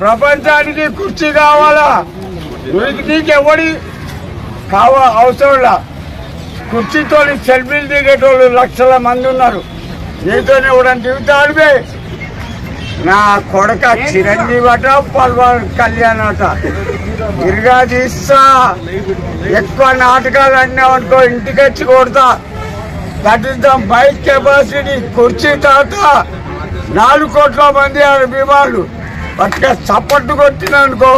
ప్రపంచానికి కుర్చీ కావాలా? నీకు నీకు ఎవడి కావ అవసరంలా కుర్చీతో సెల్ఫీలు దిగేటోళ్ళు లక్షల మంది ఉన్నారు. నీతోనే ఎవడని దిగుతాడు నా కొడక చిరంజీవి అట పల్వాన్ కళ్యాణ్ అట తిరిగా తీస్తా ఎక్కువ నాటకాలు అన్నావనుకో ఇంటికి వచ్చి కొడతా. దట్ బైక్ కెపాసిటీ కుర్చీ తాత. నాలుగు కోట్ల మంది అభిమానులు పట్టుగా చప్పట్టు కొట్టిననుకో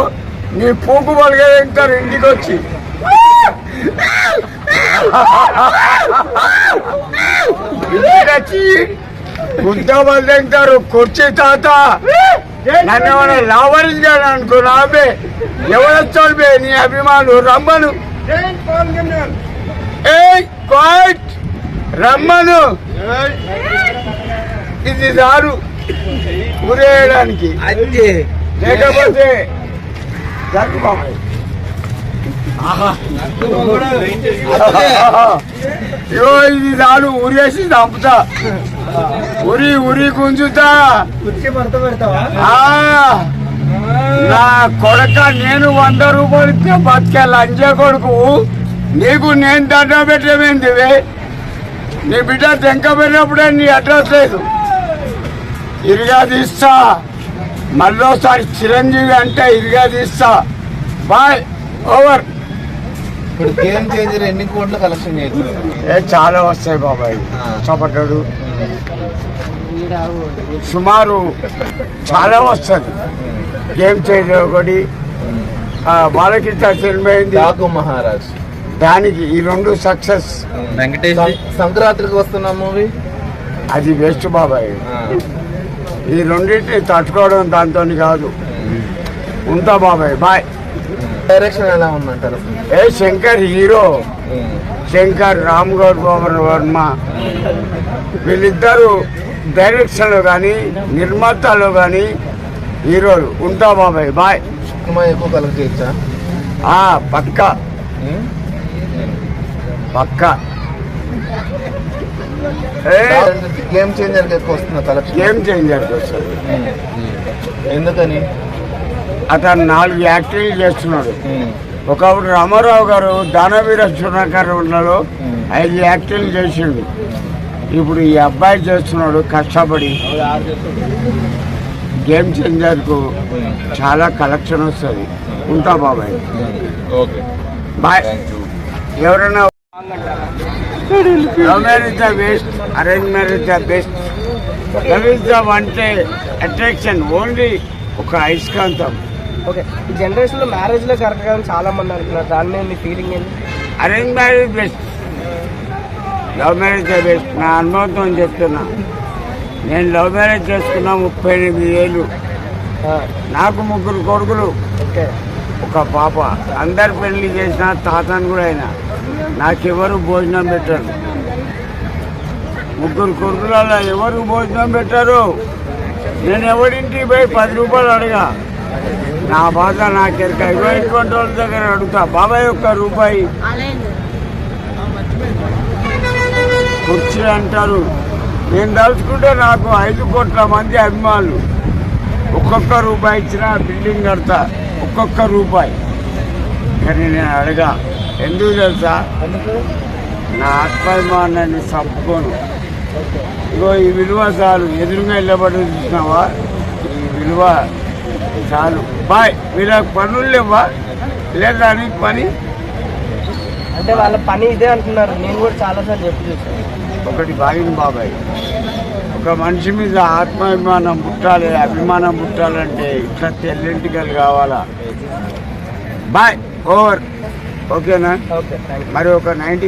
నీ పూకు పలిగే తింటారు ఇంటికి వచ్చి. ఇంటికి వచ్చి కుర్చీ తాత. నన్ను ఏమైనా లావరించాడు అనుకో నాబే ఎవరొచ్చాడు బే నీ అభిమానులు? రమ్మను. ఏ క్వైట్ రమ్మను. ఇది దారు. ఊరేయడానికి. లేకపోతే జరుగు బాబాయ్. ఆహా. ఇగో ఇది దారు ఊరేసి చంపుతా. ఉరి ఉరి గుంజుతా. నా కొడక నేను వంద రూపాయలు ఇస్తే బతికే లంచే కొడుకు. నీకు నేను దండ పెట్టమేంది నీ బిడ్డ తెంక పెట్టినప్పుడే నీ అడ్రస్ లేదు. ఇరిగా తీస్తా మళ్ళోసారి చిరంజీవి అంటే ఇరిగా తీస్తా బాయ్ ఓవర్. ఇప్పుడు గేమ్ చేంజర్ ఎన్ని కోట్ల కలెక్షన్ ఏ చాలా వస్తాయి బాబాయ్. చపడ్డాడు సుమారు చాలా వస్తుంది గేమ్ చేంజర్ ఒకటి. బాలకృష్ణ సినిమా అయింది డాకు మహారాజ్. దానికి ఈ రెండు సక్సెస్. సం- సంక్రాంతికి వస్తున్న మూవీ. అది వేస్ట్ బాబాయ్. ఈ రెండింటిని తట్టుకోవడం దాంతో కాదు. ఉంటా బాబాయ్ బాయ్. డైరెక్షన్ ఎలా ఉందంటారు? ఏ శంకర్ హీరో శంకర్ రామ్ గౌడ్ పవన్ వర్మ వీళ్ళిద్దరూ డైరెక్షన్లో కానీ నిర్మాతలో కానీ హీరోలు. ఉంటా బాబాయ్ బాయ్. సినిమా ఎక్కువ కలెక్ట్ చేయొచ్చా? పక్క. పక్క. గేమ్ చేంజర్ ఎక్కువ వస్తున్న కలెక్షన్ గేమ్ చేంజర్ వస్తుంది. ఎందుకని? అతను నాలుగు యాక్టింగ్ చేస్తున్నాడు. ఒకప్పుడు రామారావు గారు దానవీర సునకరణలో ఐదు యాక్టింగ్ చేసిండు. ఇప్పుడు ఈ అబ్బాయి చేస్తున్నాడు కష్టపడి. గేమ్ చేంజర్కు చాలా కలెక్షన్ వస్తుంది. ఉంటా బాబాయ్. ఓకే బాయ్ ఎవరైనా love marriage the best arrange marriage the best love is the అంటే అట్రాక్షన్ ఓన్లీ ఒక అయస్కాంతం ఓకే ఈ జనరేషన్లో మ్యారేజ్లో కరెక్ట్గా చాలా మంది అంటున్నారు దాని మీద మీ ఫీలింగ్ ఏంటి? Arrange marriage best love marriage the best నా అనుభవంతో చెప్తున్నా. నేను లవ్ మ్యారేజ్ చేసుకున్నా ముప్పై ఎనిమిది ఏళ్ళు. నాకు ముగ్గురు కొడుకులు. ఒక పాప. అందరు పెళ్ళి చేసిన తాతను కూడా అయినా నాకెవరు భోజనం పెట్టరు. ముగ్గురు కొడుకులలో ఎవరు భోజనం పెట్టారు? నేను ఎవరింటికి పోయి పది రూపాయలు అడగా. నా బాధ నాకెరక. ఇరవై ఇటువంటి వాళ్ళ దగ్గర అడుగుతా. బాబాయ్ ఒక్క రూపాయి. కుర్చీ అంటారు. నేను తలుచుకుంటే నాకు ఐదు కోట్ల మంది అభిమానులు. ఒక్కొక్క రూపాయి ఇచ్చినా బిల్డింగ్ కడతా. ఒక్కొక్క రూపాయి. కానీ నేను అడగా. ఎందుకు తెలుసా? నా ఆత్మాభిమానాన్ని చంపుకోను. ఇగో ఈ విలువ చాలు. ఎదురుగా వెళ్ళబడి చూసినావా? ఈ విలువ చాలు. బాయ్. వీళ్ళకి పనులు లేవా లేదా నీకు పని? అంటే వాళ్ళ పని ఇదే అంటున్నారు. నేను కూడా చాలా సార్లు చెప్పి చూసాను ఒకటి బాగింది బాబాయ్. ఒక మనిషి మీద ఆత్మాభిమానం పుట్టాలి అభిమానం పుట్టాలంటే ఇట్లా తెల్లింటికలు కావాలా? బాయ్. ఓవర్. ఓకేనా? మరి ఒక నైంటీ